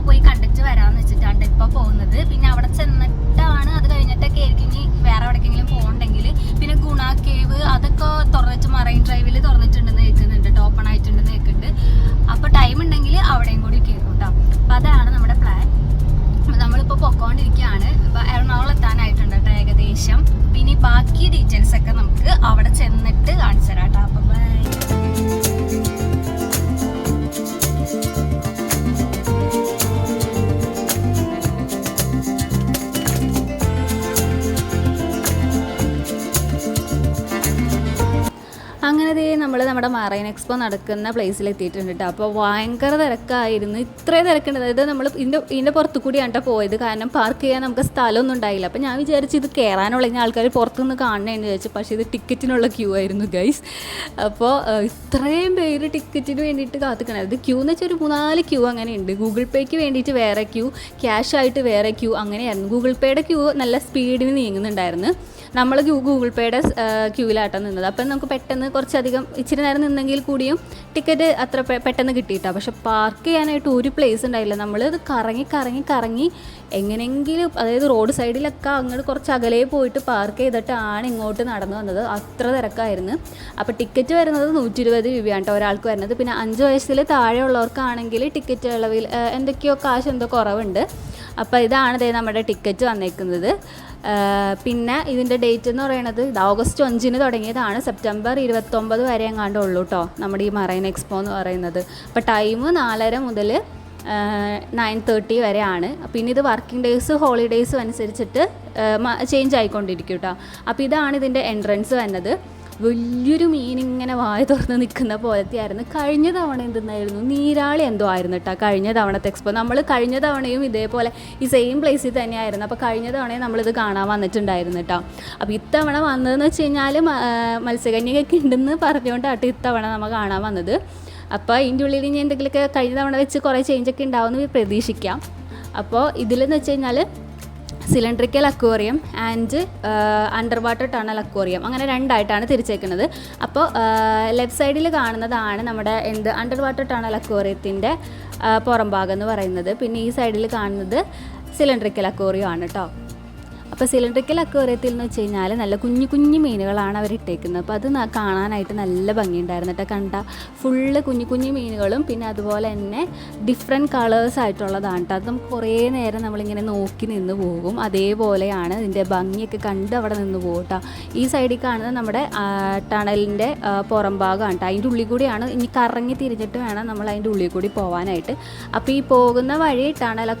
പോയി കണ്ടിട്ട് വരാമെന്ന് വെച്ചിട്ടാണ് അങ്ങനെ ദേ നമ്മൾ നമ്മുടെ മറൈൻ എക്സ്പോ നടക്കുന്ന പ്ലേസിൽ എത്തിയിട്ടുണ്ട് കേട്ടോ അപ്പോൾ ഭയങ്കര തിരക്കായിരുന്നു. ഇത്രയും തിരക്കുണ്ട്. അതായത് നമ്മൾ ഇതിന്റെ ഇതിന്റെ പുറത്തു കൂടിയാണ് കേട്ടോ പോയത്. കാരണം പാർക്ക് ചെയ്യാൻ നമുക്ക് സ്ഥലമൊന്നും ഉണ്ടായില്ല. അപ്പോൾ ഞാൻ വിചാരിച്ചു ഇത് കയറാനുള്ള ആൾക്കാർ പുറത്തുനിന്ന് കാണണേന്ന് വിചാരിച്ചു. പക്ഷേ ഇത് ടിക്കറ്റിനുള്ള ക്യൂ ആയിരുന്നു ഗൈസ് അപ്പോൾ ഇത്രയും പേര് ടിക്കറ്റിന് വേണ്ടിയിട്ട് കാത്തുക്കണം. അത് ക്യൂ എന്ന് വെച്ചാൽ ഒരു മൂന്നാൽ ക്യൂ അങ്ങനെ ഉണ്ട് ഗൂഗിൾ പേയ്ക്ക് വേണ്ടിയിട്ട് വേറെ ക്യൂ ക്യാഷ് ആയിട്ട് വേറെ ക്യൂ അങ്ങനെയായിരുന്നു. ഗൂഗിൾ പേയുടെ ക്യൂ നല്ല സ്പീഡിന് നീങ്ങുന്നുണ്ടായിരുന്നു. നമ്മൾ ഗൂഗിൾ പേയുടെ ക്യൂവിലാട്ടാണ് നിന്നത്. അപ്പം നമുക്ക് പെട്ടെന്ന് കുറച്ചധികം ഇച്ചിരി നേരം നിന്നെങ്കിൽ കൂടിയും ടിക്കറ്റ് അത്ര പെട്ടെന്ന് കിട്ടിയിട്ടാ. പക്ഷെ പാർക്ക് ചെയ്യാനായിട്ട് ഒരു പ്ലേസ് ഉണ്ടായില്ല. നമ്മൾ അത് കറങ്ങി കറങ്ങി കറങ്ങി എങ്ങനെയെങ്കിലും അതായത് റോഡ് സൈഡിലൊക്കെ അങ്ങോട്ട് കുറച്ച് അകലെ പോയിട്ട് പാർക്ക് ചെയ്തിട്ടാണ് ഇങ്ങോട്ട് നടന്നു വന്നത്. അത്ര തിരക്കായിരുന്നു. അപ്പോൾ ടിക്കറ്റ് വരുന്നത് നൂറ്റി ഇരുപത് രൂപയാണ് കേട്ടോ ഒരാൾക്ക് വരുന്നത്. പിന്നെ അഞ്ച് വയസ്സിൽ താഴെയുള്ളവർക്കാണെങ്കിൽ ടിക്കറ്റ് ഇളവിൽ എന്തൊക്കെയോ കാശ് എന്തോ കുറവുണ്ട്. അപ്പോൾ ഇതാണ് നമ്മുടെ ടിക്കറ്റ് വന്നേക്കുന്നത്. പിന്നെ ഇതിന്റെ ഡേറ്റ് എന്ന് പറയുന്നത് ഇത് ഓഗസ്റ്റ് അഞ്ചിന് തുടങ്ങിയതാണ്. സെപ്റ്റംബർ ഇരുപത്തൊമ്പത് വരെ എങ്ങാണ്ട് ഉള്ളൂ കേട്ടോ നമ്മുടെ ഈ മറൈൻ എക്സ്പോ എന്ന് പറയുന്നത്. അപ്പോൾ ടൈം നാലര മുതൽ നയൻ തേർട്ടി വരെയാണ്. പിന്നെ ഇത് വർക്കിംഗ് ഡേയ്സ് ഹോളിഡേയ്സും അനുസരിച്ചിട്ട് ചേഞ്ച് ആയിക്കൊണ്ടിരിക്കും കേട്ടോ അപ്പോൾ ഇതാണ് ഇതിന്റെ എൻട്രൻസ് വന്നത്. വലിയൊരു മീൻ ഇങ്ങനെ വായ തുറന്ന് നിൽക്കുന്ന പോലത്തെ ആയിരുന്നു കഴിഞ്ഞ തവണ എന്തെന്നായിരുന്നു? നീരാളി എന്തോ ആയിരുന്നു കേട്ടോ കഴിഞ്ഞ തവണത്തെ എക്സ്പോ നമ്മൾ കഴിഞ്ഞ തവണയും ഇതേപോലെ ഈ സെയിം പ്ലേസിൽ തന്നെയായിരുന്നു. അപ്പോൾ കഴിഞ്ഞ തവണയും നമ്മളിത് കാണാൻ വന്നിട്ടുണ്ടായിരുന്നു കേട്ടോ അപ്പോൾ ഇത്തവണ വന്നതെന്ന് വെച്ച് കഴിഞ്ഞാൽ മത്സ്യകന്യകൊക്കെ ഉണ്ടെന്ന് പറഞ്ഞുകൊണ്ടാട്ടോ ഇത്തവണ നമ്മൾ കാണാൻ വന്നത്. അപ്പോൾ ഇതിന്റെ ഉള്ളിൽ ഇനി എന്തെങ്കിലുമൊക്കെ കഴിഞ്ഞ തവണ വെച്ച് കുറേ ചേഞ്ചൊക്കെ ഉണ്ടാവുമെന്ന് പ്രതീക്ഷിക്കാം. അപ്പോൾ ഇതിലെന്ന് വെച്ച് കഴിഞ്ഞാൽ cylindrical aquarium and under water tunnel aquarium അങ്ങനെ രണ്ടായിട്ടാണ് തിരിച്ചേക്കുന്നത്. അപ്പോൾ ലെഫ്റ്റ് സൈഡിൽ കാണുന്നതാണ് നമ്മുടെ എന്ത് അണ്ടർ വാട്ടർ ടണൽ അക്വേറിയത്തിന്റെ പുറംഭാഗം എന്ന് പറയുന്നത്. പിന്നെ ഈ സൈഡിൽ കാണുന്നത് സിലിണ്ട്രിക്കൽ അക്വേറിയം ആണ് കേട്ടോ അപ്പോൾ സിലിണ്ടറിക്കൽ അക്വേറിയത്തിൽ എന്ന് വെച്ച് കഴിഞ്ഞാൽ നല്ല കുഞ്ഞു കുഞ്ഞു മീനുകളാണ് അവർ ഇട്ടേക്കുന്നത്. അപ്പോൾ അത് കാണാനായിട്ട് നല്ല ഭംഗിയുണ്ടായിരുന്നു കേട്ടോ കണ്ട ഫുള്ള് കുഞ്ഞു കുഞ്ഞു മീനുകളും പിന്നെ അതുപോലെ തന്നെ ഡിഫറെന്റ് കളേഴ്സ് ആയിട്ടുള്ളതാണ് കേട്ടോ അത് നമുക്ക് കുറേ നേരം നമ്മളിങ്ങനെ നോക്കി നിന്ന് പോകും. അതേപോലെയാണ് ഇതിന്റെ ഭംഗിയൊക്കെ കണ്ട് അവിടെ നിന്ന് പോകും ഈ സൈഡിൽ കാണുന്നത് നമ്മുടെ ടണലിന്റെ പുറം ഭാഗമാണ് കേട്ടോ അതിന്റെ ഉള്ളിൽ കൂടിയാണ് ഇനി കറങ്ങി തിരിഞ്ഞിട്ട് വേണം നമ്മൾ അതിന്റെ ഉള്ളിൽ കൂടി പോകാനായിട്ട് അപ്പോൾ ഈ പോകുന്ന വഴി ടണൽ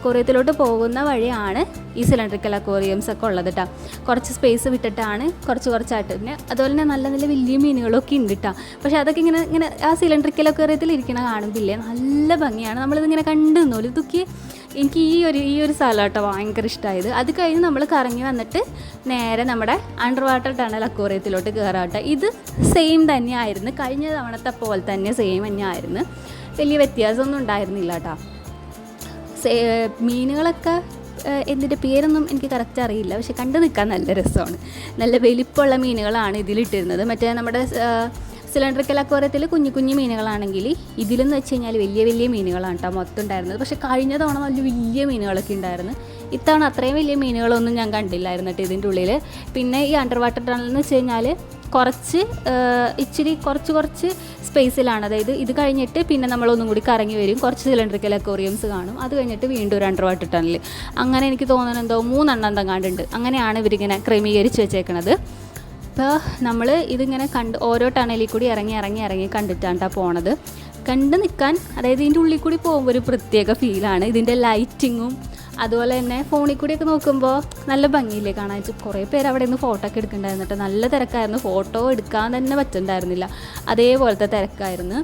പോകുന്ന വഴിയാണ് ഈ സിലിണ്ടറിക്കൽ അക്വേറിയംസ് ഒക്കെ ഉള്ളത് കേട്ടോ കുറച്ച് സ്പേസ് വിട്ടിട്ടാണ് കുറച്ച് കുറച്ചായിട്ട്. പിന്നെ അതുപോലെ തന്നെ നല്ല നല്ല വലിയ മീനുകളൊക്കെ ഉണ്ട് കേട്ടോ പക്ഷെ അതൊക്കെ ഇങ്ങനെ ഇങ്ങനെ ആ സിലിണ്ടറിക്കലൊക്കെ ഇരിക്കണ കാണുമ്പില്ലേ നല്ല ഭംഗിയാണ്. നമ്മളിതിങ്ങനെ കണ്ടു നിന്നോലും ഇതൊക്കെ എനിക്ക് ഈ ഒരു ഈ ഒരു സ്ഥലം കേട്ടോ ഭയങ്കര ഇഷ്ടമായത്. അത് കഴിഞ്ഞ് നമ്മൾ കറങ്ങി വന്നിട്ട് നേരെ നമ്മുടെ അണ്ടർ വാട്ടർ ടണൽ അക്വേറിയത്തിലോട്ട് കയറാം ഇത് സെയിം തന്നെയായിരുന്നു. കഴിഞ്ഞ തവണത്തെ പോലെ തന്നെ സെയിം തന്നെയായിരുന്നു. വലിയ വ്യത്യാസമൊന്നും ഉണ്ടായിരുന്നില്ല കേട്ടോ മീനുകളൊക്കെ എന്തിന്റെ പേരൊന്നും എനിക്ക് കറക്റ്റ് അറിയില്ല. പക്ഷെ കണ്ടു നിൽക്കാൻ നല്ല രസമാണ്. നല്ല വലിപ്പമുള്ള മീനുകളാണ് ഇതിലിട്ടിരുന്നത്. മറ്റേ നമ്മുടെ സിലിണ്ടറിക്കൽ അക്വാറിയത്തിൽ കുഞ്ഞു കുഞ്ഞു മീനുകളാണെങ്കിൽ ഇതിലെന്ന് വെച്ച് കഴിഞ്ഞാൽ വലിയ വലിയ മീനുകളാണ് കേട്ടോ മൊത്തം ഉണ്ടായിരുന്നത്. പക്ഷേ കഴിഞ്ഞ തവണ നല്ല വലിയ മീനുകളൊക്കെ ഉണ്ടായിരുന്നു. ഇത്തവണ അത്രയും വലിയ മീനുകളൊന്നും ഞാൻ കണ്ടില്ലായിരുന്നു കേട്ടോ ഇതിന്റെ ഉള്ളിൽ പിന്നെ ഈ അണ്ടർ വാട്ടർ ടണൽ എന്ന് വെച്ച് കഴിഞ്ഞാൽ കുറച്ച് ഇച്ചിരി കുറച്ച് കുറച്ച് സ്പേസിലാണ്. അതായത് ഇത് കഴിഞ്ഞിട്ട് പിന്നെ നമ്മൾ ഒന്നും കൂടി കറങ്ങി വരും. കുറച്ച് സിലിണ്ടറിക്കൽ അക്വോറിയംസ് കാണും. അത് കഴിഞ്ഞിട്ട് വീണ്ടും ഒരു അണ്ടർ വാട്ടർ ടണൽ അങ്ങനെ എനിക്ക് തോന്നുന്നത് എന്തോ മൂന്നെണ്ണം തങ്ങാണ്ടുണ്ട് അങ്ങനെയാണ് ഇവരിങ്ങനെ ക്രമീകരിച്ച് വെച്ചേക്കണത്. അപ്പോൾ നമ്മൾ ഇതിങ്ങനെ കണ്ട് ഓരോ ടണലിൽ കൂടി ഇറങ്ങി ഇറങ്ങി ഇറങ്ങി കണ്ടിട്ടാണ് ട്ടോ പോണത്. കണ്ട് നിൽക്കാൻ അതായത് ഇതിന്റെ ഉള്ളിൽ കൂടി പോകുമ്പോൾ ഒരു പ്രത്യേക ഫീലാണ് ഇതിന്റെ ലൈറ്റിങ്ങും അതുപോലെ തന്നെ ഫോണിൽ കൂടിയൊക്കെ നോക്കുമ്പോൾ നല്ല ഭംഗിയില്ലേ കാണാൻ. കുറേ പേര് അവിടെ നിന്ന് ഫോട്ടോ ഒക്കെ എടുക്കണ്ടായിരുന്നു കേട്ടോ നല്ല തിരക്കായിരുന്നു. ഫോട്ടോ എടുക്കാൻ തന്നെ പറ്റുന്നുണ്ടായിരുന്നില്ല അതേപോലത്തെ തിരക്കായിരുന്നു.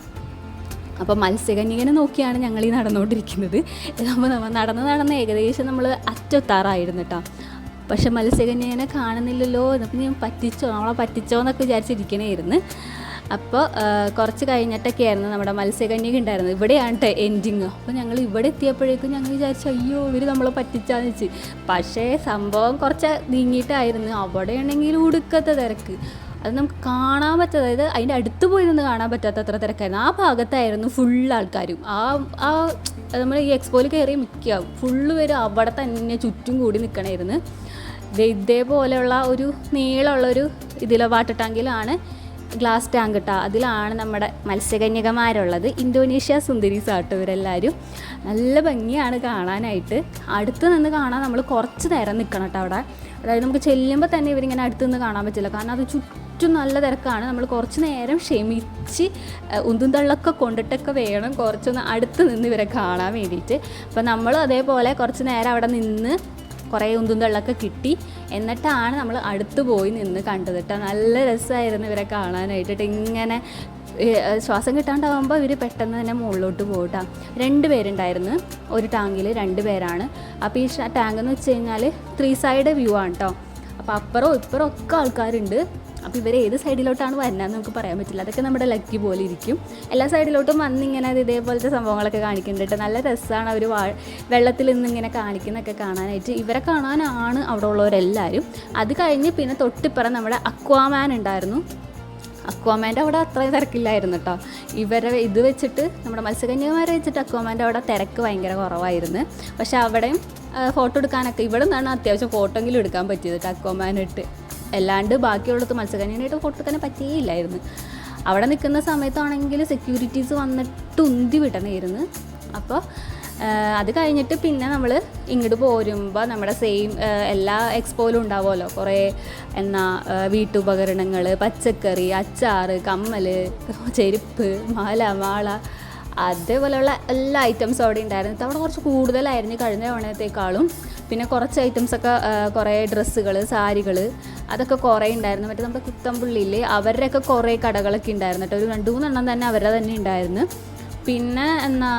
അപ്പോൾ മത്സ്യകന്യകനെ നോക്കിയാണ് ഞങ്ങൾ ഈ നടന്നുകൊണ്ടിരിക്കുന്നത്. അപ്പോൾ നമ്മൾ നടന്ന് നടന്ന് ഏകദേശം നമ്മൾ അറ്റെത്താറായിരുന്നു കേട്ടോ പക്ഷെ മത്സ്യകന്യകനെ കാണുന്നില്ലല്ലോ എന്നപ്പോൾ ഞാൻ പറ്റിച്ചോ? നമ്മളെ പറ്റിച്ചോ എന്നൊക്കെ വിചാരിച്ചിരിക്കണേയിരുന്നു. അപ്പോൾ കുറച്ച് കഴിഞ്ഞിട്ടൊക്കെ ആയിരുന്നു നമ്മുടെ മത്സ്യകന്യക ഉണ്ടായിരുന്നത്. ഇവിടെയാണ് കേട്ടോ എൻഡിങ് അപ്പോൾ ഞങ്ങൾ ഇവിടെ എത്തിയപ്പോഴേക്കും ഞങ്ങൾ വിചാരിച്ചു അയ്യോ ഇവർ നമ്മളെ പറ്റിച്ചാന്ന് വെച്ച്. പക്ഷേ സംഭവം കുറച്ച് നീങ്ങിയിട്ടായിരുന്നു. അവിടെയാണെങ്കിൽ ഉടുക്കത്തെ തിരക്ക്. അത് നമുക്ക് കാണാൻ പറ്റാത്ത അതായത് അതിന്റെ അടുത്ത് പോയി നിന്ന് കാണാൻ പറ്റാത്ത അത്ര തിരക്കായിരുന്നു. ആ ഭാഗത്തായിരുന്നു ഫുൾ ആൾക്കാരും. ആ ആ നമ്മൾ ഈ എക്സ്പോയിൽ കയറി മിക്കാവും ഫുള്ള് പേര് അവിടെ തന്നെ ചുറ്റും കൂടി നിൽക്കണമായിരുന്നു ഇതേപോലെയുള്ള ഒരു നീളമുള്ളൊരു ഇതിലെ വാട്ടർ ടാങ്കിലാണ് ഗ്ലാസ് ടാങ്ക് കേട്ടോ അതിലാണ് നമ്മുടെ മത്സ്യകന്യകമാരുള്ളത്. ഇന്തോനേഷ്യ സുന്ദരീസ് ആട്ടോ ഇവരെല്ലാവരും നല്ല ഭംഗിയാണ് കാണാനായിട്ട്. അടുത്ത് നിന്ന് കാണാൻ നമ്മൾ കുറച്ച് നേരം നിൽക്കണം കേട്ടോ അവിടെ. അതായത് നമുക്ക് ചെല്ലുമ്പോൾ തന്നെ ഇവരിങ്ങനെ അടുത്ത് നിന്ന് കാണാൻ പറ്റില്ല. കാരണം അത് ചുറ്റും നല്ല തിരക്കാണ്. നമ്മൾ കുറച്ച് നേരം ക്ഷമിച്ച് ഉന്തുന്തള്ളൊക്കെ ഉന്തും തള്ളൊക്കെ കൊണ്ടിട്ടൊക്കെ വേണം കുറച്ചൊന്ന് അടുത്ത് നിന്ന് ഇവരെ കാണാൻ വേണ്ടിയിട്ട്. അപ്പോൾ നമ്മൾ അതേപോലെ കുറച്ച് നേരം അവിടെ നിന്ന് കുറേ ഉന്തും തള്ളൊക്കെ കിട്ടി. എന്നിട്ടാണ് നമ്മൾ അടുത്ത് പോയി നിന്ന് കണ്ടത് കേട്ടോ. നല്ല രസമായിരുന്നു ഇവരെ കാണാനായിട്ട്. ട്ടോ. ഇങ്ങനെ ശ്വാസം കിട്ടാണ്ടാവുമ്പോൾ ഇവർ പെട്ടെന്ന് തന്നെ മുകളിലോട്ട് പോകട്ടാ രണ്ട് പേരുണ്ടായിരുന്നു. ഒരു ടാങ്കിൽ രണ്ട് പേരാണ്. അപ്പോൾ ഈ ടാങ്ക് എന്ന് വെച്ച് കഴിഞ്ഞാൽ ത്രീ സൈഡ് വ്യൂ ആണ് കേട്ടോ അപ്പോൾ അപ്പുറവും ഇപ്പുറവും ഒക്കെ ആൾക്കാരുണ്ട്. അപ്പോൾ ഇവർ ഏത് സൈഡിലോട്ടാണ് വരുന്നതെന്ന് നമുക്ക് പറയാൻ പറ്റില്ല. അതൊക്കെ നമ്മുടെ ലക്കി പോലെ ഇരിക്കും. എല്ലാ സൈഡിലോട്ടും വന്ന് ഇങ്ങനെ അത് ഇതേപോലത്തെ സംഭവങ്ങളൊക്കെ കാണിക്കുന്നുണ്ട്. നല്ല രസമാണ് അവർ വാ വെള്ളത്തിൽ നിന്ന് ഇങ്ങനെ കാണിക്കുന്നതൊക്കെ കാണാനായിട്ട്. ഇവരെ കാണാനാണ് അവിടെ ഉള്ളവരെല്ലാവരും അത് കഴിഞ്ഞ് പിന്നെ തൊട്ടിപ്പുറം നമ്മുടെ അക്വാമാൻ ഉണ്ടായിരുന്നു. അക്വാമാന്റെ അവിടെ അത്ര തിരക്കില്ലായിരുന്നു കേട്ടോ. ഇവരെ ഇത് വെച്ചിട്ട് നമ്മുടെ മത്സ്യകന്യകമാരെ വെച്ചിട്ട് അക്വാമാന്റെ അവിടെ തിരക്ക് ഭയങ്കര കുറവായിരുന്നു. പക്ഷെ അവിടെയും ഫോട്ടോ എടുക്കാനൊക്കെ ഇവിടെ നിന്നാണ് അത്യാവശ്യം ഫോട്ടോ എങ്കിലും എടുക്കാൻ പറ്റിയത് കേട്ടോ അക്വാമാനിട്ട്. അല്ലാണ്ട് ബാക്കിയുള്ളത് മത്സ്യകന്യനായിട്ട് തന്നെ പറ്റിയില്ലായിരുന്നു. അവിടെ നിൽക്കുന്ന സമയത്താണെങ്കിൽ സെക്യൂരിറ്റീസ് വന്നിട്ട് ഉന്തി വിടണമായിരുന്നു അപ്പോൾ അത് കഴിഞ്ഞിട്ട് പിന്നെ നമ്മൾ ഇങ്ങോട്ട് പോരുമ്പോൾ നമ്മുടെ സെയിം എല്ലാ എക്സ്പോയിലും ഉണ്ടാവുമല്ലോ. കുറേ എന്നാ വീട്ടുപകരണങ്ങൾ പച്ചക്കറി അച്ചാറ് കമ്മൽ ചെരുപ്പ് മാല മാള അതേപോലെയുള്ള എല്ലാ ഐറ്റംസും അവിടെ ഉണ്ടായിരുന്നു. അവിടെ കുറച്ച് കൂടുതലായിരുന്നു കഴിഞ്ഞ തവണത്തേക്കാളും. പിന്നെ കുറച്ച് ഐറ്റംസൊക്കെ കുറേ ഡ്രസ്സുകൾ സാരികൾ അതൊക്കെ കുറേ ഉണ്ടായിരുന്നു. മറ്റേ നമ്മുടെ കുത്തമ്പുള്ളിയിൽ അവരുടെയൊക്കെ കുറേ കടകളൊക്കെ ഉണ്ടായിരുന്നു കേട്ടോ. ഒരു രണ്ട് മൂന്നെണ്ണം തന്നെ അവരുടെ തന്നെ ഉണ്ടായിരുന്നു. പിന്നെ എന്നാ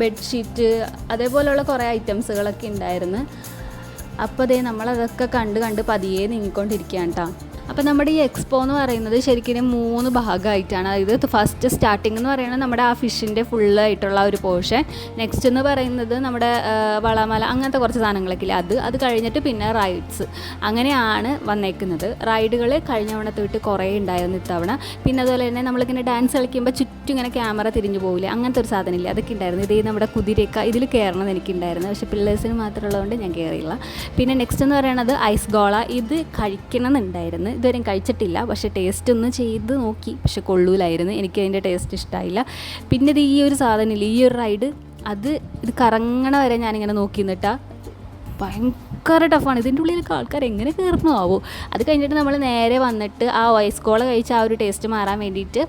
ബെഡ്ഷീറ്റ് അതേപോലെയുള്ള കുറേ ഐറ്റംസുകളൊക്കെ ഉണ്ടായിരുന്നു. അപ്പോൾ അതേ നമ്മളതൊക്കെ കണ്ട് കണ്ട് പതിയെ നീങ്ങിക്കൊണ്ടിരിക്കുകയാണ് കേട്ടോ. അപ്പോൾ നമ്മുടെ ഈ എക്സ്പോ എന്ന് പറയുന്നത് ശരിക്കും മൂന്ന് ഭാഗമായിട്ടാണ്. അതായത് ഫസ്റ്റ് സ്റ്റാർട്ടിംഗ് എന്ന് പറയുന്നത് നമ്മുടെ ആ ഫിഷിന്റെ ഫുള്ളായിട്ടുള്ള ഒരു പോർഷൻ നെക്സ്റ്റ് എന്ന് പറയുന്നത് നമ്മുടെ വളമല അങ്ങനത്തെ കുറച്ച് സാധനങ്ങളൊക്കെ ഇല്ല? അത് അത് കഴിഞ്ഞിട്ട് പിന്നെ റൈഡ്സ് അങ്ങനെയാണ് വന്നേക്കുന്നത്. റൈഡുകൾ കഴിഞ്ഞ തവണ വിട്ട് കുറേ ഉണ്ടായിരുന്നു ഇത്തവണ. പിന്നെ അതുപോലെ തന്നെ നമ്മളിങ്ങനെ ഡാൻസ് കളിക്കുമ്പോൾ ചുറ്റും ഇങ്ങനെ ക്യാമറ തിരിഞ്ഞു പോകില്ല അങ്ങനത്തെ ഒരു സാധനമില്ല അതൊക്കെ ഉണ്ടായിരുന്നു ഇതേ നമ്മുടെ കുതിരയൊക്കെ ഇതിൽ കയറണം എനിക്കുണ്ടായിരുന്നു. പക്ഷേ പിള്ളേഴ്സിന് മാത്രമുള്ളതുകൊണ്ട് ഞാൻ കയറിയില്ല പിന്നെ നെക്സ്റ്റ് എന്ന് പറയുന്നത് ഐസ് ഗോള. ഇത് കഴിക്കണം എന്നുണ്ടായിരുന്നു ഇതുവരെയും കഴിച്ചിട്ടില്ല. പക്ഷേ ടേസ്റ്റ് ഒന്ന് ചെയ്ത് നോക്കി. പക്ഷെ കൊള്ളൂലായിരുന്നു. എനിക്ക് അതിന്റെ ടേസ്റ്റ് ഇഷ്ടമായില്ല പിന്നെ ഇത് ഈ ഒരു സാധനമില്ല ഈ ഒരു റൈഡ് അത് ഇത് കറങ്ങണ വരെ ഞാനിങ്ങനെ നോക്കി നിന്നിട്ടാ ഭയങ്കര ടഫാണ് ഇതിന്റെ ഉള്ളിലൊക്കെ ആൾക്കാർ എങ്ങനെ കയറുന്നു ആവോ? അത് കഴിഞ്ഞിട്ട് നമ്മൾ നേരെ വന്നിട്ട് ആ ഐസ് കോള കഴിച്ച് ആ ഒരു ടേസ്റ്റ് മാറാൻ വേണ്ടിയിട്ട്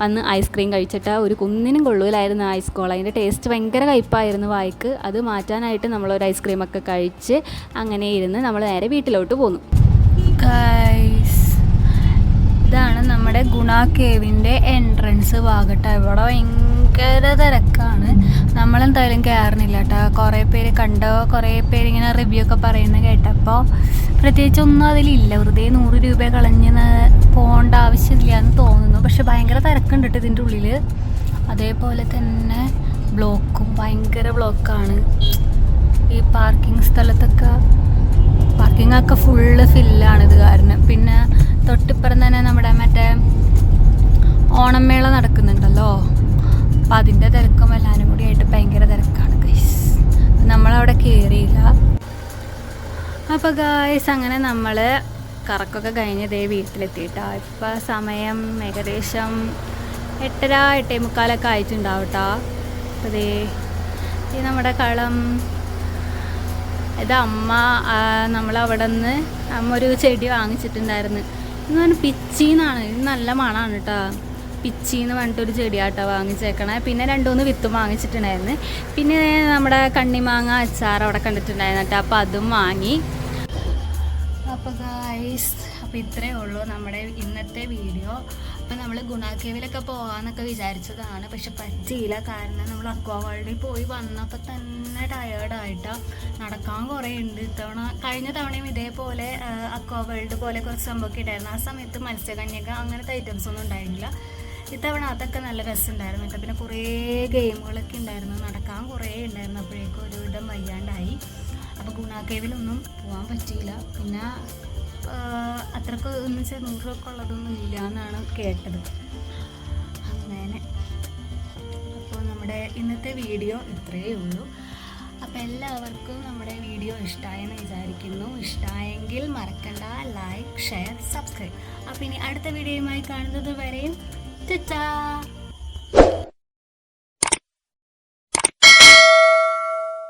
വന്ന് ഐസ്ക്രീം കഴിച്ചിട്ട് ഒരു കുന്നിനും കൊള്ളൂലായിരുന്നു ഐസ് കോള അതിന്റെ ടേസ്റ്റ് ഭയങ്കര കയ്പായിരുന്നു വായിക്ക്. അത് മാറ്റാനായിട്ട് നമ്മളൊരു ഐസ്ക്രീമൊക്കെ കഴിച്ച് അങ്ങനെ ഇരുന്ന് നമ്മൾ നേരെ വീട്ടിലോട്ട് പോന്നു. ഇതാണ് നമ്മുടെ ഗുണ കേവിന്റെ എൻട്രൻസ് ഭാഗട്ടോ. ഇവിടെ ഭയങ്കര തിരക്കാണ്. നമ്മളെന്തായാലും കയറുന്നില്ല കേട്ടോ കുറേ പേര് കണ്ടോ? കുറേ പേര് ഇങ്ങനെ റിവ്യൂ ഒക്കെ പറയുന്നത് കേട്ടപ്പോൾ പ്രത്യേകിച്ച് ഒന്നും അതിലില്ല. വെറുതെ നൂറ് രൂപ കളഞ്ഞ് പോകേണ്ട ആവശ്യമില്ല എന്ന് തോന്നുന്നു. പക്ഷെ ഭയങ്കര തിരക്കുണ്ട് കേട്ടോ ഇതിന്റെ ഉള്ളിൽ അതേപോലെ തന്നെ ബ്ലോക്കും ഭയങ്കര ബ്ലോക്കാണ്. ഈ പാർക്കിംഗ് സ്ഥലത്തൊക്കെ പാർക്കിംഗ് ഒക്കെ ഫുള്ള് ഫില്ലാണ് ഇത് കാരണം. പിന്നെ തൊട്ടിപ്പുറം തന്നെ നമ്മുടെ മറ്റേ ഓണമേള നടക്കുന്നുണ്ടല്ലോ. അപ്പം അതിന്റെ തിരക്കും എല്ലാവരും കൂടി ആയിട്ട് ഭയങ്കര തിരക്കാണ് ഗൈസ് നമ്മളവിടെ കയറിയില്ല അപ്പോൾ ഗായ്സ് അങ്ങനെ നമ്മൾ കറക്കൊക്കെ കഴിഞ്ഞ് ദേ വീട്ടിലെത്തിയിട്ടാ. ഇപ്പം സമയം ഏകദേശം എട്ടര എട്ടേ മുക്കാലൊക്കെ ആയിട്ടുണ്ടാവട്ടാ. അതേ ഈ നമ്മുടെ കളം ഇത് അമ്മ നമ്മളവിടെ നിന്ന് അമ്മ ഒരു ചെടി വാങ്ങിച്ചിട്ടുണ്ടായിരുന്നു. എന്ന് പറഞ്ഞാൽ പിച്ചിന്നാണ്. ഇത് നല്ല മണമാണ് കേട്ടോ പിച്ചിന്ന് പറഞ്ഞിട്ടൊരു ചെടിയാട്ടോ വാങ്ങിച്ചേക്കണേ. പിന്നെ രണ്ട് മൂന്ന് വിത്തും വാങ്ങിച്ചിട്ടുണ്ടായിരുന്നു. പിന്നെ നമ്മുടെ കണ്ണിമാങ്ങ അച്ചാർ അവിടെ കണ്ടിട്ടുണ്ടായിരുന്നു കേട്ടോ അപ്പോൾ അതും വാങ്ങി. അപ്പോൾ ഗായ്സ് അപ്പോൾ ഇത്രയേ ഉള്ളൂ നമ്മുടെ ഇന്നത്തെ വീഡിയോ. അപ്പോൾ നമ്മൾ ഗുണാക്കേവിലൊക്കെ പോകാമെന്നൊക്കെ വിചാരിച്ചതാണ്. പക്ഷെ പറ്റിയില്ല. കാരണം നമ്മൾ അക്വാ വേൾഡിൽ പോയി വന്നപ്പോൾ തന്നെ ടയേർഡായിട്ടാണ് നടക്കാൻ കുറേ ഉണ്ട് ഇത്തവണ കഴിഞ്ഞ തവണയും ഇതേപോലെ അക്വാ വേൾഡ് പോലെ കുറച്ച് സംഭവമൊക്കെ ഉണ്ടായിരുന്നു ആ സമയത്ത് മത്സ്യകന്യക അങ്ങനത്തെ ഐറ്റംസ് ഒന്നും ഉണ്ടായിരുന്നില്ല. ഇത്തവണ അതൊക്കെ നല്ല രസമുണ്ടായിരുന്നു കേട്ടോ. പിന്നെ കുറേ ഗെയിമുകളൊക്കെ ഉണ്ടായിരുന്നു നടക്കാൻ കുറേ ഉണ്ടായിരുന്നു അപ്പോഴേക്കും ഒരുവിധം വയ്യാണ്ടായി. അപ്പോൾ ഗുണാക്കേവിലൊന്നും പോകാൻ പറ്റിയില്ല. പിന്നെ അത്രയ്ക്ക് എന്ന് വെച്ചാൽ നൂറൊക്കെ ഉള്ളതൊന്നും ഇല്ല എന്നാണ് കേട്ടത്. അങ്ങനെ. അപ്പോൾ നമ്മുടെ ഇന്നത്തെ വീഡിയോ ഇത്രയേ ഉള്ളൂ. അപ്പോൾ എല്ലാവർക്കും നമ്മുടെ വീഡിയോ ഇഷ്ടമായെന്ന് വിചാരിക്കുന്നു. ഇഷ്ടമായെങ്കിൽ മറക്കണ്ട. ലൈക്ക് ഷെയർ സബ്സ്ക്രൈബ് അപ്പോൾ ഇനി അടുത്ത വീഡിയോയുമായി കാണുന്നത് വരെയും ടാ